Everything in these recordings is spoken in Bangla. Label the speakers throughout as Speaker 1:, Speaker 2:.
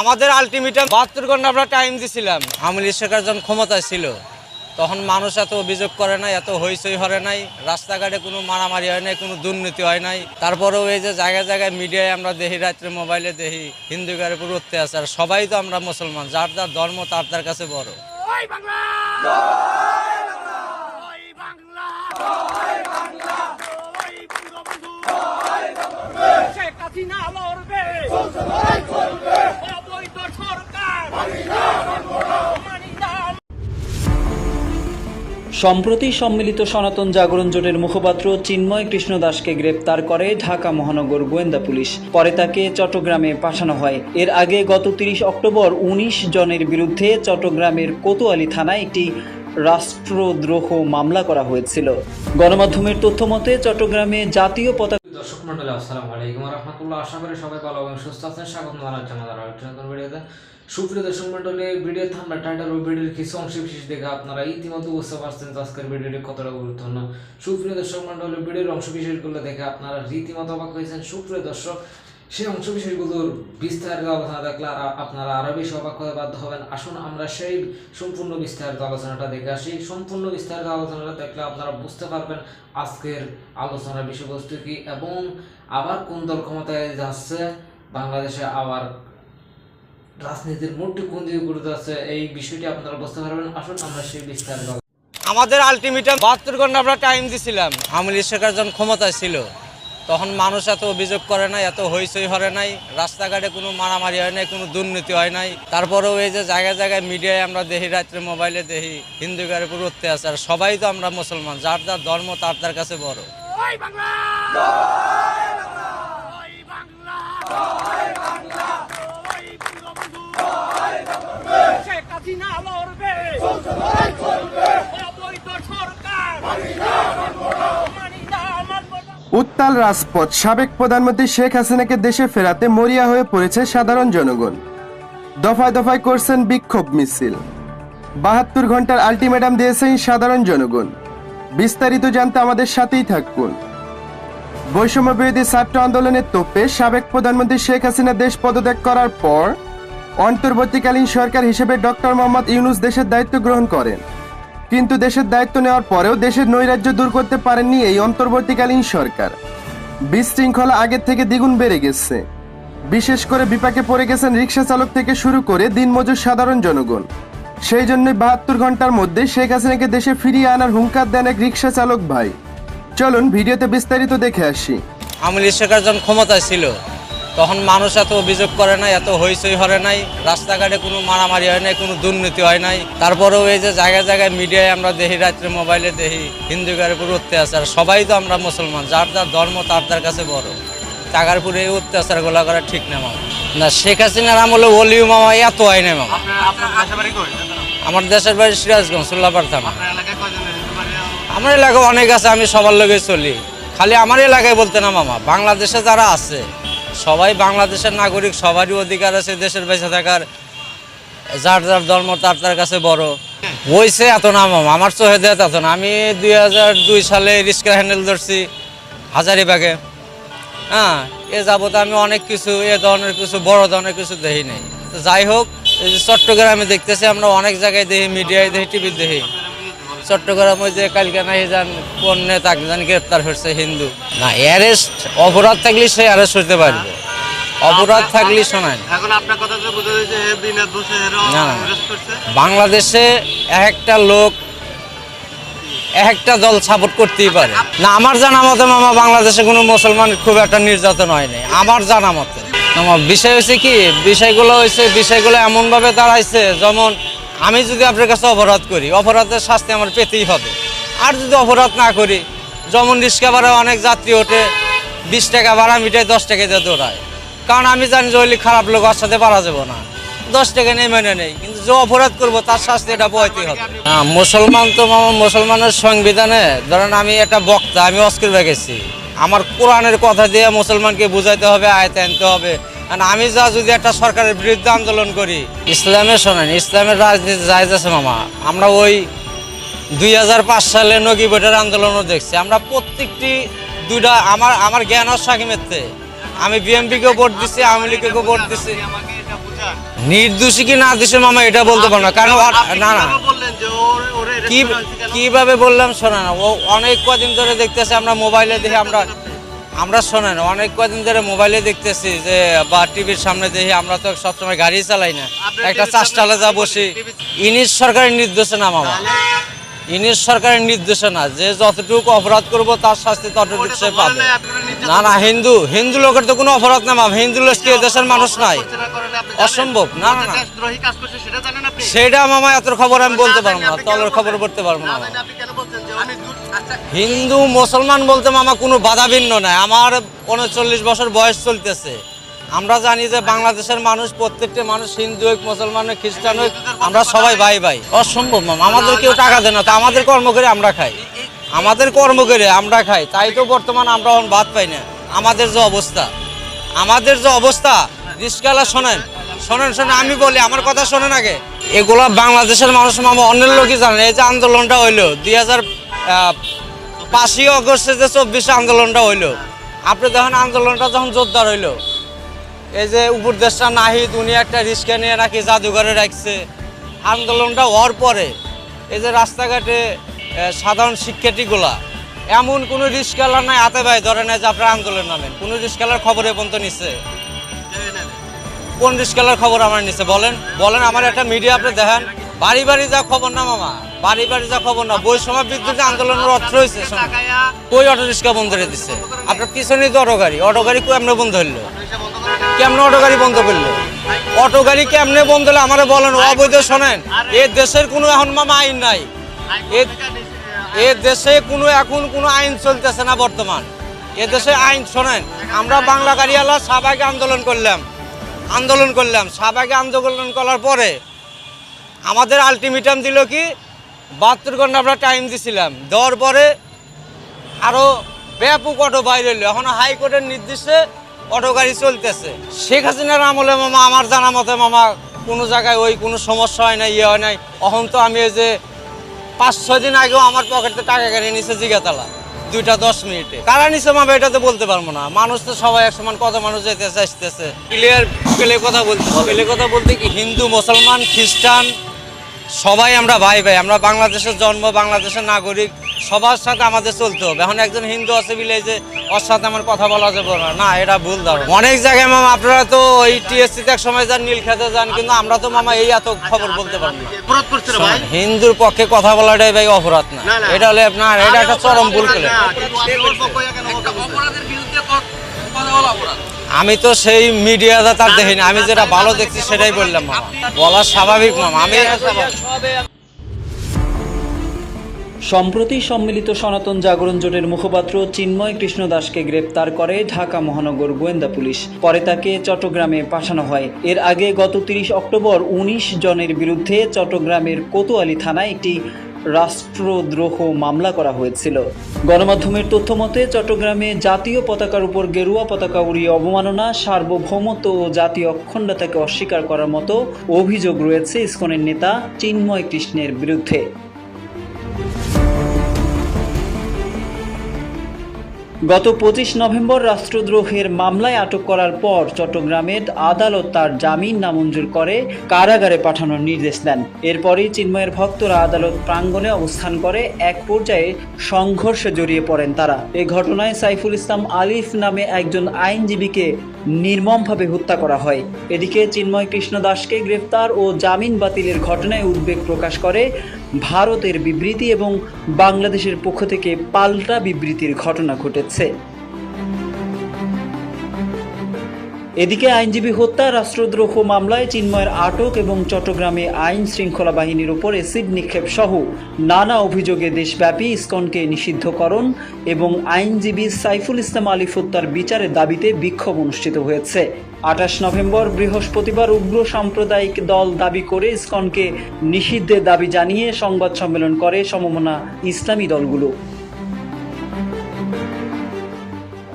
Speaker 1: আমাদের আলটিমেটাম বাহাত্তর ঘণ্টা আমরা টাইম দিছিলাম। আমলি শেখার যখন ক্ষমতায় ছিল। তখন মানুষ এত অভিযোগ করে নাই, এত হইচই হরে নাই। রাস্তাঘাটে কোনো মারামারি হয় নাই, কোনো দুর্নীতি হয় নাই। তারপরেও এই যে জায়গায় জায়গায় মিডিয়ায় আমরা দেখি, রাত্রে মোবাইলে দেখি, হিন্দু হিন্দুকার উপর অত্যাচার। সবাই তো আমরা মুসলমান, যার যার ধর্ম তার তার কাছে বড়।
Speaker 2: সম্প্রতি সম্মিলিত সনাতন জাগরণ জোটের মুখপাত্র চিন্ময় কৃষ্ণ দাসকে গ্রেপ্তার করে ঢাকা মহানগর গোয়েন্দা পুলিশ। পরে তাকে চট্টগ্রামে পাঠানো হয়। এর আগে গত তিরিশ অক্টোবর উনিশ জনের বিরুদ্ধে চট্টগ্রামের কোতোয়ালি থানায় একটি রাষ্ট্রদ্রোহ মামলা করা হয়েছিল। গণমাধ্যমের তথ্য মতে চট্টগ্রামে জাতীয় পতাকা
Speaker 3: দর্শক মন্ডলী আসসালামু আলাইকুম রহমতুল্লাহ। আশা করি সবাই ভালো এবং সুস্থ আছেন। স্বাগত জানাচ্ছি আমাদের ভিডিওতে। সুপ্রিয় দর্শক মন্ডলী ভিডিও থাম্বা টাইটেল ও ভিডিওর কিছু অংশ বিশেষ দেখে আপনারা ইতিমধ্যে বুঝতে পারছেন যে আজকের ভিডিওটি কতটা গুরুত্বপূর্ণ। সুপ্রিয় দর্শক মন্ডলী, ভিডিওর অংশ বিশেষগুলো দেখে আপনারা রীতিমতো অবাক হয়েছেন। সুপ্রিয় দর্শক, সেই অংশ বিশেষগুলোর বিস্তারিত আলোচনা দেখলে আপনারা আরও বেশি অবাক হয়ে বাধ্য হবেন। আসুন আমরা সেই সম্পূর্ণ বিস্তারিত আলোচনাটা দেখে আসি। সম্পূর্ণ বিস্তারিত আলোচনাটা দেখলে আপনারা বুঝতে পারবেন আজকের আলোচনার বিষয়বস্তু কি এবং আবার কোন দল ক্ষমতায় যাচ্ছে, বাংলাদেশে আবার রাজনীতির মোড়টি কোন দিকে ঘুরে যাচ্ছে এই বিষয়টি আপনারা বুঝতে পারবেন। আসুন আমরা সেই বিস্তারিত।
Speaker 1: আমাদের আলটিমেটাম বাহাত্তর ঘণ্টা আমরা টাইম দিছিলাম। আমলি শেখার যখন ক্ষমতায় ছিল তখন মানুষ এত অভিযোগ করে নাই এত হইচই হরে নাই রাস্তাঘাটে কোনো মারামারি হয় নাই কোনো দুর্নীতি হয় নাই। তারপরেও এই যে জায়গায় জায়গায় মিডিয়ায় আমরা দেখি রাত্রে মোবাইলে দেখি হিন্দু হিন্দুকার উপর অত্যাচার। সবাই তো আমরা মুসলমান যার যার ধর্ম তার তার কাছে বড়।
Speaker 4: বাংলা জয় বাংলা জয় বঙ্গবন্ধু শেখ
Speaker 5: উত্তাল রাজপথ সাবেক প্রধানমন্ত্রী শেখ হাসিনাকে দেশে ফেরাতে মরিয়া হয়ে পড়েছে সাধারণ জনগণ। দফায় দফায় করছেন বিক্ষোভ মিছিল। বাহাত্তর ঘণ্টার আলটিমেটাম দিয়েছেন সাধারণ জনগণ। বিস্তারিত জানতে আমাদের সাথেই থাকুন। বৈষম্য বিরোধী ছাত্র আন্দোলনের তোপে সাবেক প্রধানমন্ত্রী শেখ হাসিনা দেশ পদত্যাগ করার পর অন্তর্বর্তীকালীন সরকার হিসেবে ডক্টর মোহাম্মদ ইউনুস দেশের দায়িত্ব গ্রহণ করেন। কিন্তু দেশের দায়িত্ব নেওয়ার পরেও দেশের নৈরাজ্য দূর করতে পারেননি এই অন্তর্বর্তীকালীন সরকার। বিশৃঙ্খলা আগের থেকে দ্বিগুণ বেড়ে গেছে। বিশেষ করে বিপাকে পড়ে গেছেন রিক্সা চালক থেকে শুরু করে দিনমজুর সাধারণ জনগণ। সেই জন্যই বাহাত্তর ঘণ্টার মধ্যে শেখ হাসিনাকে দেশে ফিরিয়ে আনার হুঙ্কার দেন এক রিক্সা চালক ভাই। চলুন ভিডিওতে বিস্তারিত দেখে আসি।
Speaker 1: আমলি শেখার যখন ক্ষমতায় ছিল তখন মানুষ এত অভিযোগ করে নাই এত হইচই হরে নাই রাস্তাঘাটে কোনো মারামারি হয় নাই কোনো দুর্নীতি হয় নাই। তারপরেও এই যে জায়গায় জায়গায় মিডিয়ায় আমরা দেখি রাত্রে মোবাইলে দেখি হিন্দুকার উপর অত্যাচার সবাই তো আমরা মুসলমান যার যার ধর্ম তার তার কাছে বড়। টাকার উপরে এই অত্যাচারগুলো করা ঠিক না মামা। না শেখ হাসিনার আমলে ওলিও মামা এত হয় না মামা আমার দেশের বাড়ি সিরাজগঞ্জ সুল্লাপার থানা। আমার এলাকায় অনেক আছে আমি সবার লগে চলি। খালি আমার এলাকায় বলতে না মামা বাংলাদেশে যারা আছে সবাই বাংলাদেশের নাগরিক, সবারই অধিকার আছে, দেশের বেঁচে থাকার। যার যার ধর্ম, তার তার কাছে বড়। হয়েছে এত নাম আমার চোখে দেয় এত না। আমি দুই হাজার দুই সালে রিস্কা হ্যান্ডেল ধরছি, হাজারিবাগে। হ্যাঁ এ যাবত আমি অনেক কিছু, এ ধরনের কিছু, বড় ধরনের কিছু দেখি নাই। যাই হোক চট্টগ্রামে দেখতেছি আমরা অনেক জায়গায় দেখি, মিডিয়ায় দেখি টিভি দেখি। চট্টগ্রাম যে কালকে নাই যান কোন নেতাকে জানি গ্রেপ্তার হয়েছে হিন্দু। না অ্যারেস্ট অপরাধ থাকলে সে অ্যারেস্ট হতে পারবে। অপরাধ থাকলে শোনায় না।
Speaker 6: এখন আপনার কথা তো বোঝা যাচ্ছে হে বিনা দোষে হেরো
Speaker 1: না, না। বাংলাদেশে এক একটা লোক এক একটা দল সাপোর্ট করতেই পারে। না আমার জানা মতে মামা বাংলাদেশে কোনো মুসলমান খুব একটা নির্যাতন হয়নি আমার জানা মতে। আমার বিষয় হয়েছে কি? বিষয়গুলো হয়েছে বিষয়গুলো এমনভাবে দাঁড়াইছে যেমন আমি যদি আপনার কাছে অপরাধ করি, অপরাধের শাস্তি আমার পেতেই হবে। আর যদি অপরাধ না করি, যেমন রিক্সা ভাড়া অনেক যাত্রী ওঠে, বিশ টাকা ভাড়া মিটায় দশ টাকা দিয়ে দৌড়ায়। কারণ আমি জানি যে ওইলি খারাপ লোক, ওর সাথে পারা যাব না। দশ টাকা নেই মেনে নেই। কিন্তু যে অপরাধ করব, তার শাস্তি এটা বইতেই হবে। হ্যাঁ মুসলমান তো মুসলমানের সংবিধানে, ধরেন আমি একটা বক্তা, আমি অস্কির গেছি। আমার কোরআনের কথা দিয়ে মুসলমানকে বুঝাইতে হবে আয়তে আনতে হবে। আর আমি যা যদি একটা সরকারের বিরুদ্ধে আন্দোলন করি ইসলামে শোনেন ইসলামের রাজনীতি জায়জ আছে মামা আমরা ওই দুই হাজার পাঁচ সালে নগি ভোটের আন্দোলনও দেখছি আমরা প্রত্যেকটি দুইটা আমার আমার জ্ঞান আর সাকিমের থেকে। আমি বিএমপিকেও ভোট দিছি আওয়ামী লীগকেও ভোট দিছি? নির্দোষী কি না দোষী মামা এটা বলতে পারব না কারণ না না?
Speaker 6: কীভাবে
Speaker 1: বললাম শোনা না ও অনেক কদিন ধরে দেখতেছে আমরা মোবাইলে দেখি আমরা আমরা শোনেন অনেক কদিন ধরে মোবাইলে দেখতেছি যে বা টিভির সামনে দেখি আমরা তো সবসময় গাড়ি চালাই না। একটা চাষটালে যা বসি ইনিশ সরকারের নির্দেশনা মামা। ইনিশ সরকারের নির্দেশনা যে যতটুকু অপরাধ করব তার শাস্তি ততটুকু সে পাবে। না না হিন্দু হিন্দু লোকের তো কোনো অপরাধ না মামা হিন্দু লোক কি দেশের মানুষ নাই?
Speaker 6: না না?
Speaker 1: অসম্ভব, না, না, না।
Speaker 6: সেটা
Speaker 1: মামা এত খবর আমি বলতে পারব না তলের খবর? বলতে পারব না হিন্দু মুসলমান বলতে মামা কোনো বাধা ভিন্ন নাই আমার উনচল্লিশ বছর বয়স চলতেছে। আমরা জানি যে বাংলাদেশের মানুষ, প্রত্যেকটা মানুষ হিন্দু হোক, মুসলমান হোক, খ্রিস্টান হোক, আমরা সবাই ভাই ভাই। অসম্ভব, মামা। আমাদের কেউ টাকা দেয় না, তো আমাদের কর্ম করে আমরা খাই। আমাদের কর্ম করে আমরা খাই, তাই তো বর্তমান আমরা এখন ভাত পাই না। আমাদের যে অবস্থা, আমাদের যে অবস্থা রিস্কালা শোনেন শোনেন শোনেন, আমি বলি, আমার কথা শোনেন আগে। এগুলা বাংলাদেশের মানুষ, মামা, অন্যের লোকই জানেন এই যে আন্দোলনটা হইল, দুই হাজার পাঁচই অগস্টে যে চব্বিশে আন্দোলনটা হইল, আপনি দেখেন আন্দোলনটা যখন জোরদার হইল, এই যে উপদেষ্টা নাহিদ, উনি একটা রিস্কা নিয়ে নাকি জাদুঘরে রাখছে। আন্দোলনটা হওয়ার পরে এই যে রাস্তাঘাটে সাধারণ শিক্ষার্থীগুলা, এমন কোনো রিস্কালার নাই, হাতে ভাই ধরে নেয় যে আপনার আন্দোলন নামেন। কোনো রিস্কালার খবর পর্যন্ত নিচ্ছে। কোন রিস্কালার খবর আমার নিচ্ছে বলেন বলেন আমার একটা মিডিয়া আপনি দেখেন। বাড়ি বাড়ি যা খবর না মামা। বাড়ি বাড়ি যা খবর না বৈষম্য বিদ্যুৎ আন্দোলনের অর্থ
Speaker 6: রয়েছে।
Speaker 1: কই অটো রিক্সা বন্ধ করে দিচ্ছে আপনার পিছনেই তো অটো গাড়ি অটো গাড়ি কেমনে বন্ধ হইল। কেমনে অটো গাড়ি বন্ধ করল? অটো গাড়ি কেমনে বন্ধ হলো আমার বলেন, অবৈধ শোনেন। এ দেশের কোনো এখন মামা আইন নাই। এ দেশে কোনো, এখন কোনো আইন চলতেছে না বর্তমান। এ দেশে আইন, শোনেন, আমরা বাংলা গাড়িওয়ালা সাবাইকে আন্দোলন করলাম। আন্দোলন করলাম। সাবাইকে আন্দোলন করার পরে আমাদের আলটিমেটাম দিল কি? বাহাত্তর ঘণ্টা আমরা টাইম দিছিলাম। দেওয়ার পরে আরও ব্যাপক অটো বাইরে হইল। এখন হাইকোর্টের নির্দেশে অটো গাড়ি চলতেছে। শেখ হাসিনার আমলে মামা, আমার জানা মতে মামা, কোনো জায়গায় ওই কোনো সমস্যা হয় না ইয়ে হয় নাই। এখন তো আমি এই যে পাঁচ, ছয় দিন আগেও আমার পকেটে টাকা কেটে নিছে জিগাতলা। দুইটা দশ মিনিটে। কারা নিছে মামা, এটা তো বলতে পারব না। মানুষ তো সবাই এক সমান কত মানুষ যেতেছে আসতেছে ক্লিয়ার পেলে কথা বলতে পেলে কথা বলতে কি হিন্দু, মুসলমান, খ্রিস্টান সবাই আমরা ভাই ভাই আমরা বাংলাদেশের জন্ম বাংলাদেশের নাগরিক সবার সাথে আমাদের চলতে হবে। এখন একজন হিন্দু আছে বিলে যে ওর সাথে আমার কথা বলা যাবে না। না এটা ভুল ধারণা। অনেক জায়গায় মামা আপনারা তো ওই টিএসসি তে এক সময় যান নীল খেতে যান কিন্তু আমরা তো মামা এই এত খবর বলতে পারব না।
Speaker 6: অপরাধ
Speaker 1: হিন্দুর পক্ষে কথা বলাটাই ভাই অপরাধ না। এটা হলে আপনার এটা একটা চরম ভুল করে।
Speaker 6: পক্ষে কেন কথা বলছেন?
Speaker 1: আমি তো সেই মিডিয়াটা তার দেখিনি। আমি যেটা ভালো দেখছি সেটাই বললাম মামা। বলা স্বাভাবিক মামা। আমি
Speaker 2: সম্প্রতি সম্মিলিত সনাতন জাগরণ জোটের মুখপাত্র চিন্ময় কৃষ্ণ দাসকে গ্রেপ্তার করে ঢাকা মহানগর গোয়েন্দা পুলিশ। পরে তাকে চট্টগ্রামে পাঠানো হয়। এর আগে গত তিরিশ অক্টোবর উনিশ জনের বিরুদ্ধে চট্টগ্রামের কোতোয়ালি থানায় একটি রাষ্ট্রদ্রোহ মামলা করা হয়েছিল। গণমাধ্যমের তথ্য মতে চট্টগ্রামে জাতীয় পতাকার উপর গেরুয়া পতাকা উড়িয়ে অবমাননা, সার্বভৌমত্ব ও জাতীয় অখণ্ডতাকে অস্বীকার করার মতো অভিযোগ রয়েছে ইস্কনের নেতা চিন্ময় কৃষ্ণের বিরুদ্ধে। গত পঁচিশ নভেম্বর রাষ্ট্রদ্রোহের মামলায় আটক করার পর চট্টগ্রামের আদালত তার জামিন নামঞ্জুর করে কারাগারে পাঠানোর নির্দেশ দেন। এরপরই চিন্ময়ের ভক্তরা আদালত প্রাঙ্গণে অবস্থান করে, এক পর্যায়ে সংঘর্ষে জড়িয়ে পড়েন তারা। এ ঘটনায় সাইফুল ইসলাম আলিফ নামে একজন আইনজীবীকে নির্মমভাবে হত্যা করা হয়। এদিকে চিন্ময় কৃষ্ণ দাসকে গ্রেফতার ও জামিন বাতিলের ঘটনায় উদ্বেগ প্রকাশ করে ভারতের বিবৃতি এবং বাংলাদেশের পক্ষ থেকে পাল্টা বিবৃতির ঘটনা ঘটেছে। এদিকে আইনজীবী হত্যা, রাষ্ট্রদ্রোহ মামলায় চিন্ময়ের আটক এবং চট্টগ্রামে আইন শৃঙ্খলা বাহিনীর উপর এসিড নিক্ষেপ সহ নানা অভিযোগে দেশব্যাপী ইসকনকে নিষিদ্ধকরণ এবং আইনজীবী সাইফুল ইসলাম আলী হত্যার বিচারের দাবিতে বিক্ষোভ অনুষ্ঠিত হয়েছে। আঠাশ নভেম্বর বৃহস্পতিবার উগ্র সাম্প্রদায়িক দল দাবি করে ইসকনকে নিষিদ্ধের দাবি জানিয়ে সংবাদ সম্মেলন করে সমমনা ইসলামী দলগুলো।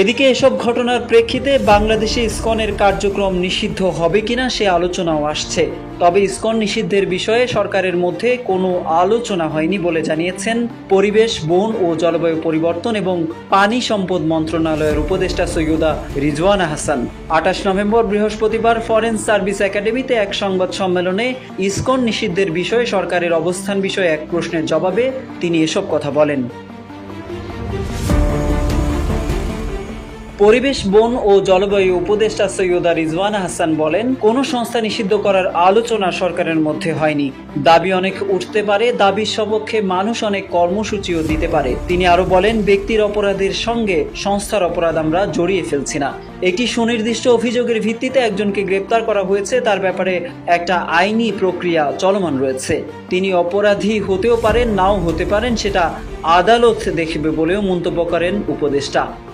Speaker 2: এদিকে এসব ঘটনার প্রেক্ষিতে বাংলাদেশে ইসকনের কার্যক্রম নিষিদ্ধ হবে কিনা সে আলোচনাও আসছে। তবে ইসকন নিষিদ্ধের বিষয়ে সরকারের মধ্যে কোনো আলোচনা হয়নি বলে জানিয়েছেন পরিবেশ, বন ও জলবায়ু পরিবর্তন এবং পানি সম্পদ মন্ত্রণালয়ের উপদেষ্টা সৈয়দা রিজওয়ানা হাসান। আঠাশ নভেম্বর বৃহস্পতিবার ফরেন সার্ভিস একাডেমিতে এক সংবাদ সম্মেলনে ইসকন নিষিদ্ধের বিষয়ে সরকারের অবস্থান বিষয়ে এক প্রশ্নের জবাবে তিনি এসব কথা বলেন। পরিবেশ, বন ও জলবায়ু উপদেষ্টা সৈয়দা রিজওয়ানা হাসান বলেন, কোন সংস্থা নিষিদ্ধ করার আলোচনা সরকারের মধ্যে হয়নি। দাবি অনেক উঠতে পারে, দাবির সপক্ষে মানুষ অনেক কর্মসূচিও দিতে পারে। তিনি আরও বলেন, ব্যক্তির অপরাধের সঙ্গে সংস্থার অপরাধ আমরা জড়িয়ে ফেলছি না। একটি সুনির্দিষ্ট অভিযোগের ভিত্তিতে একজনকে গ্রেপ্তার করা হয়েছে, তার ব্যাপারে একটা আইনি প্রক্রিয়া চলমান রয়েছে। তিনি অপরাধী হতেও পারেন, নাও হতে পারেন, সেটা আদালত দেখবে বলেও মন্তব্য করেন উপদেষ্টা।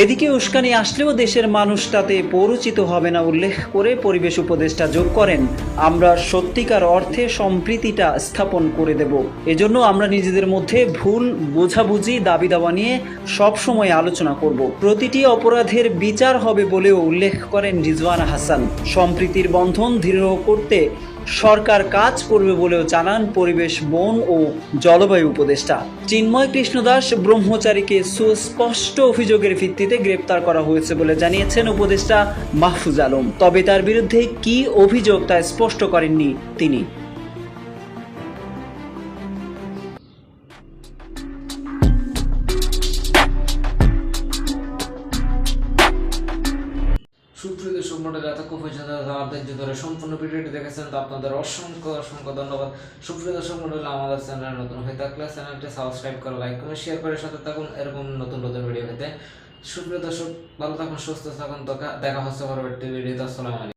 Speaker 2: এদিকে উস্কানি আসলেও দেশের মানুষ তাতে পরিচিত হবে না উল্লেখ করে পরিবেশ উপদেষ্টা যোগ করেন, আমরা সত্যিকার অর্থে সম্প্রীতিটা স্থাপন করে দেব। এজন্য আমরা নিজেদের মধ্যে ভুল, বোঝাবুঝি দাবি দাওয়া নিয়ে সবসময় আলোচনা করব। প্রতিটি অপরাধের বিচার হবে বলেও উল্লেখ করেন রিজওয়ানা হাসান। সম্প্রীতির বন্ধন দৃঢ় করতে সরকার কাজ করবে বলেও জানান পরিবেশ, বন ও জলবায়ু উপদেষ্টা। চিন্ময় কৃষ্ণ দাস ব্রহ্মচারীকে সুস্পষ্ট অভিযোগের ভিত্তিতে গ্রেপ্তার করা হয়েছে বলে জানিয়েছেন উপদেষ্টা মাহফুজ আলম। তবে তার বিরুদ্ধে কি অভিযোগ তা স্পষ্ট করেননি তিনি।
Speaker 3: ধরে সম্পূর্ণ ভিডিওটি দেখেছেন, তো আপনাদের অসংখ্য অসংখ্য ধন্যবাদ। সুপ্রিয় দর্শক মন্ডলী, আমাদের চ্যানেল নতুন হয়ে থাকলে চ্যানেলটি সাবস্ক্রাইব করে লাইক শেয়ার করে সাথে থাকুন। এরকম নতুন নতুন ভিডিও পেতে। সুপ্রিয় দর্শক, ভালো থাকুন, সুস্থ থাকুন। দেখা হচ্ছে পরবর্তী ভিডিওতে আসসালামু